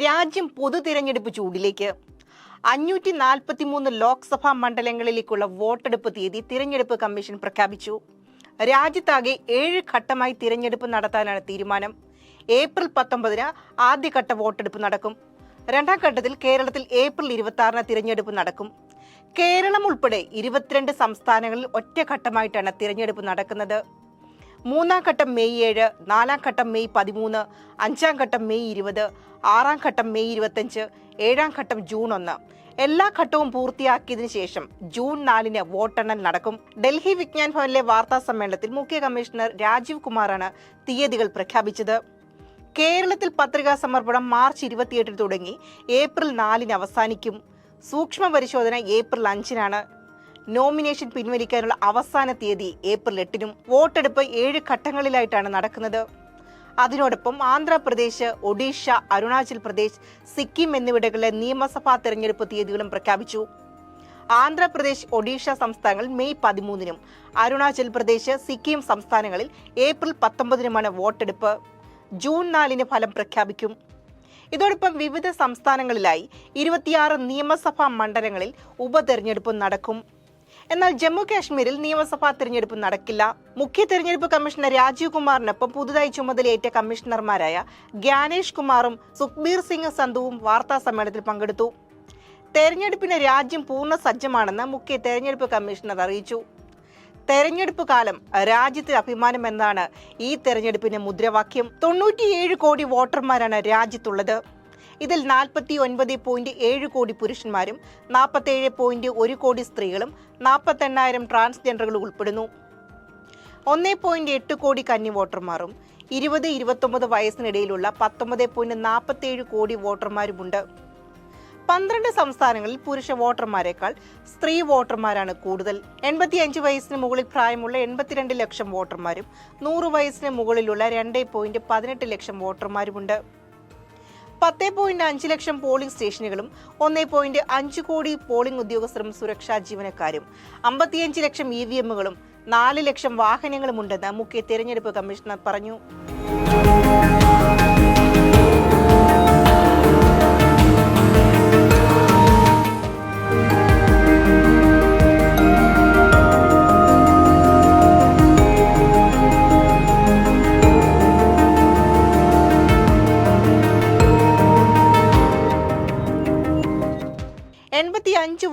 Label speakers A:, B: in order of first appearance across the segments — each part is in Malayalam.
A: രാജ്യം പൊതു തിരഞ്ഞെടുപ്പ് ചൂടിലേക്ക്. അഞ്ഞൂറ്റി നാൽപ്പത്തി മൂന്ന് ലോക്സഭാ മണ്ഡലങ്ങളിലേക്കുള്ള വോട്ടെടുപ്പ് തീയതി തിരഞ്ഞെടുപ്പ് കമ്മീഷൻ പ്രഖ്യാപിച്ചു. രാജ്യത്താകെ ഏഴ് ഘട്ടമായി തിരഞ്ഞെടുപ്പ് നടത്താനാണ് തീരുമാനം. ഏപ്രിൽ പത്തൊമ്പതിന് ആദ്യഘട്ട വോട്ടെടുപ്പ് നടക്കും. രണ്ടാം ഘട്ടത്തിൽ കേരളത്തിൽ ഏപ്രിൽ ഇരുപത്തി ആറിന് തിരഞ്ഞെടുപ്പ് നടക്കും. കേരളം ഉൾപ്പെടെ ഇരുപത്തിരണ്ട് സംസ്ഥാനങ്ങളിൽ ഒറ്റഘട്ടമായിട്ടാണ് തിരഞ്ഞെടുപ്പ് നടക്കുന്നത്. മൂന്നാം ഘട്ടം മെയ് ഏഴ് നാലാം ഘട്ടം മെയ് പതിമൂന്ന് അഞ്ചാം ഘട്ടം മെയ് ഇരുപത് ആറാം ഘട്ടം മെയ് ഇരുപത്തഞ്ച് ഏഴാം ഘട്ടം ജൂൺ ഒന്ന്. എല്ലാ ഘട്ടവും പൂർത്തിയാക്കിയതിനു ശേഷം ജൂൺ നാലിന് വോട്ടെണ്ണൽ നടക്കും. ഡൽഹി വിജ്ഞാൻ ഭവനിലെ വാർത്താ സമ്മേളനത്തിൽ മുഖ്യ കമ്മീഷണർ രാജീവ് കുമാറാണ് തീയതികൾ പ്രഖ്യാപിച്ചത്. കേരളത്തിൽ പത്രികാ സമർപ്പണം മാർച്ച് ഇരുപത്തിയെട്ടിന് തുടങ്ങി ഏപ്രിൽ നാലിന് അവസാനിക്കും. സൂക്ഷ്മ പരിശോധന ഏപ്രിൽ അഞ്ചിനാണ്. നോമിനേഷൻ പിൻവലിക്കാനുള്ള അവസാന തീയതി ഏപ്രിൽ എട്ടിനും വോട്ടെടുപ്പ് ഏഴ് ഘട്ടങ്ങളിലായിട്ടാണ് നടക്കുന്നത്. അതിനോടൊപ്പം ആന്ധ്രാപ്രദേശ് ഒഡീഷ അരുണാചൽ പ്രദേശ് സിക്കിം എന്നിവിടങ്ങളിലെ നിയമസഭാ തെരഞ്ഞെടുപ്പ് തീയതികളും പ്രഖ്യാപിച്ചു. ആന്ധ്രാപ്രദേശ് ഒഡീഷ സംസ്ഥാനങ്ങൾ മെയ് പതിമൂന്നിനും അരുണാചൽ പ്രദേശ് സിക്കിം സംസ്ഥാനങ്ങളിൽ ഏപ്രിൽ പത്തൊമ്പതിനുമാണ് വോട്ടെടുപ്പ്. ജൂൺ നാലിന് ഫലം പ്രഖ്യാപിക്കും. ഇതോടൊപ്പം വിവിധ സംസ്ഥാനങ്ങളിലായി ഇരുപത്തിയാറ് നിയമസഭാ മണ്ഡലങ്ങളിൽ ഉപതെരഞ്ഞെടുപ്പ് നടക്കും. എന്നാൽ ജമ്മു കാശ്മീരിൽ നിയമസഭാ തിരഞ്ഞെടുപ്പ് നടക്കില്ല. മുഖ്യ തിരഞ്ഞെടുപ്പ് കമ്മീഷണർ രാജീവ് കുമാറിനൊപ്പം പുതുതായി ചുമതലയേറ്റ കമ്മീഷണർമാരായ ഗ്യാനേഷ് കുമാറും സുഖ്ബീർ സിംഗ് സന്ധുവും വാർത്താ സമ്മേളനത്തിൽ പങ്കെടുത്തു. തെരഞ്ഞെടുപ്പിന് രാജ്യം പൂർണ സജ്ജമാണെന്ന് മുഖ്യ തെരഞ്ഞെടുപ്പ് കമ്മീഷണർ അറിയിച്ചു. തെരഞ്ഞെടുപ്പ് കാലം രാജ്യത്തിന് അഭിമാനം എന്നാണ് ഈ തെരഞ്ഞെടുപ്പിന്റെ മുദ്രാവാക്യം. തൊണ്ണൂറ്റിയേഴ് കോടി വോട്ടർമാരാണ് രാജ്യത്തുള്ളത്. ഇതിൽ നാൽപ്പത്തി ഒൻപത് പോയിന്റ് ഏഴ് കോടി പുരുഷന്മാരും നാൽപ്പത്തേഴ് പോയിന്റ് ഒരു കോടി സ്ത്രീകളും നാൽപ്പത്തെണ്ണായിരം ട്രാൻസ്ജെൻഡറുകളും ഉൾപ്പെടുന്നു. ഒന്നേ പോയിന്റ് എട്ട് കോടി കന്നി വോട്ടർമാരും ഇരുപത് ഇരുപത്തൊമ്പത് വയസ്സിനിടയിലുള്ള പത്തൊമ്പത് പോയിന്റ് നാൽപ്പത്തേഴ് കോടി വോട്ടർമാരുമുണ്ട്. പന്ത്രണ്ട് സംസ്ഥാനങ്ങളിൽ പുരുഷ വോട്ടർമാരെക്കാൾ സ്ത്രീ വോട്ടർമാരാണ് കൂടുതൽ. എൺപത്തിയഞ്ച് വയസ്സിന് മുകളിൽ പ്രായമുള്ള എൺപത്തിരണ്ട് ലക്ഷം വോട്ടർമാരും നൂറ് വയസ്സിന് മുകളിലുള്ള രണ്ട് പോയിന്റ് പതിനെട്ട് ലക്ഷം വോട്ടർമാരുമുണ്ട്. പത്ത് പോയിന്റ് അഞ്ച് ലക്ഷം പോളിംഗ് സ്റ്റേഷനുകളും ഒന്നേ പോയിന്റ് അഞ്ച് കോടി പോളിംഗ് ഉദ്യോഗസ്ഥരും സുരക്ഷാ ജീവനക്കാരും അമ്പത്തിയഞ്ച് ലക്ഷം ഇ വി എമ്മുകളും നാല് ലക്ഷം വാഹനങ്ങളും ഉണ്ടെന്ന് മുഖ്യ തെരഞ്ഞെടുപ്പ് കമ്മീഷണർ പറഞ്ഞു.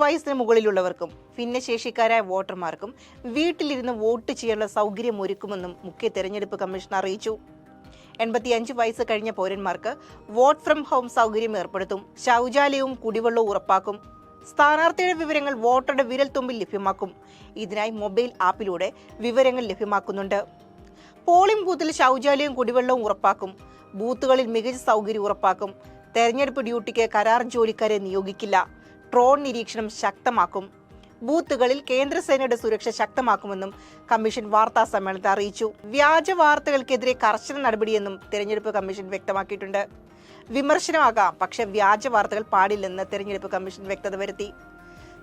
A: വയസ്സിന് മുകളിലുള്ളവർക്കും ഭിന്നശേഷിക്കാരായ വോട്ടർമാർക്കും വീട്ടിലിരുന്ന് വോട്ട് ചെയ്യാനുള്ള സൗകര്യം ഒരുക്കുമെന്നും മുഖ്യ തെരഞ്ഞെടുപ്പ് കമ്മീഷൻ അറിയിച്ചു. എൺപത്തിയഞ്ച് വയസ്സ് കഴിഞ്ഞ പൗരന്മാർക്ക് വോട്ട് ഫ്രം ഹോം സൗകര്യം ഏർപ്പെടുത്തും ശൗചാലയവും കുടിവെള്ളവും ഉറപ്പാക്കും സ്ഥാനാർത്ഥിയുടെ വിവരങ്ങൾ വോട്ടറുടെ വിരൽ തുമ്പിൽ ലഭ്യമാക്കും. ഇതിനായി മൊബൈൽ ആപ്പിലൂടെ വിവരങ്ങൾ ലഭ്യമാക്കുന്നുണ്ട്. പോളിംഗ് ബൂത്തിൽ ശൗചാലയവും കുടിവെള്ളവും ഉറപ്പാക്കും ബൂത്തുകളിൽ മികച്ച സൗകര്യം ഉറപ്പാക്കും തെരഞ്ഞെടുപ്പ് ഡ്യൂട്ടിക്ക് കരാർ ജോലിക്കാരെ നിയോഗിക്കില്ല. ഡ്രോൺ നിരീക്ഷണം ശക്തമാക്കും. ബൂത്തുകളിൽ കേന്ദ്രസേനയുടെ സുരക്ഷ ശക്തമാക്കുമെന്നും കമ്മീഷൻ വാർത്താ സമ്മേളനത്തിൽ അറിയിച്ചു. വ്യാജ വാർത്തകൾക്കെതിരെ കർശന നടപടിയെന്നും തെരഞ്ഞെടുപ്പ് കമ്മീഷൻ വ്യക്തമാക്കിയിട്ടുണ്ട്. വിമർശനമാകാം പക്ഷെ വ്യാജ വാർത്തകൾ പാടില്ലെന്ന് തെരഞ്ഞെടുപ്പ് കമ്മീഷൻ വ്യക്തത വരുത്തി.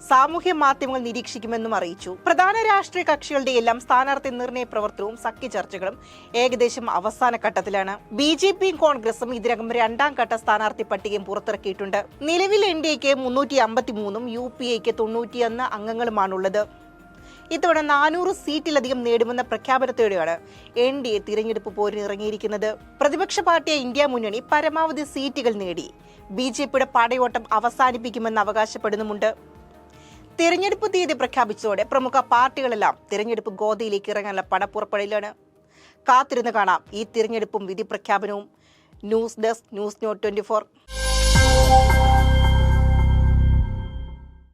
A: സാമൂഹ്യ മാധ്യമങ്ങൾ നിരീക്ഷിക്കുമെന്നും അറിയിച്ചു. പ്രധാന രാഷ്ട്രീയ കക്ഷികളുടെ എല്ലാം സ്ഥാനാർത്ഥി നിർണയ പ്രവർത്തനവും സഖ്യ ചർച്ചകളും ഏകദേശം അവസാന ഘട്ടത്തിലാണ്. ബി ജെ പിയും കോൺഗ്രസും ഇതിനകം രണ്ടാം ഘട്ട സ്ഥാനാർത്ഥി പട്ടികയും പുറത്തിറക്കിയിട്ടുണ്ട്. നിലവിൽ എൻ ഡി എക്ക് മുന്നൂറ്റി അമ്പത്തി മൂന്നും യു പി എക്ക് തൊണ്ണൂറ്റിയൊന്ന് അംഗങ്ങളുമാണുള്ളത്. ഇത്തവണ നാനൂറ് സീറ്റിലധികം നേടുമെന്ന പ്രഖ്യാപനത്തോടെയാണ് എൻ ഡി എ തിരഞ്ഞെടുപ്പ് പോരിനിറങ്ങിയിരിക്കുന്നത് പ്രതിപക്ഷ പാർട്ടിയായ ഇന്ത്യ മുന്നണി പരമാവധി സീറ്റുകൾ നേടി. ബി ജെ പിയുടെ പടയോട്ടം അവസാനിപ്പിക്കുമെന്ന് അവകാശപ്പെടുന്നുമുണ്ട്. തിരഞ്ഞെടുപ്പ് തീയതി പ്രഖ്യാപിച്ചതോടെ പ്രമുഖ പാർട്ടികളെല്ലാം തിരഞ്ഞെടുപ്പ് ഗോതിയിലേക്ക് ഇറങ്ങാനുള്ള പടപ്പുറപ്പടയിലാണ്. കാത്തിരുന്ന് കാണാം ഈ തിരഞ്ഞെടുപ്പും വിധി പ്രഖ്യാപനവും. News desk news note twenty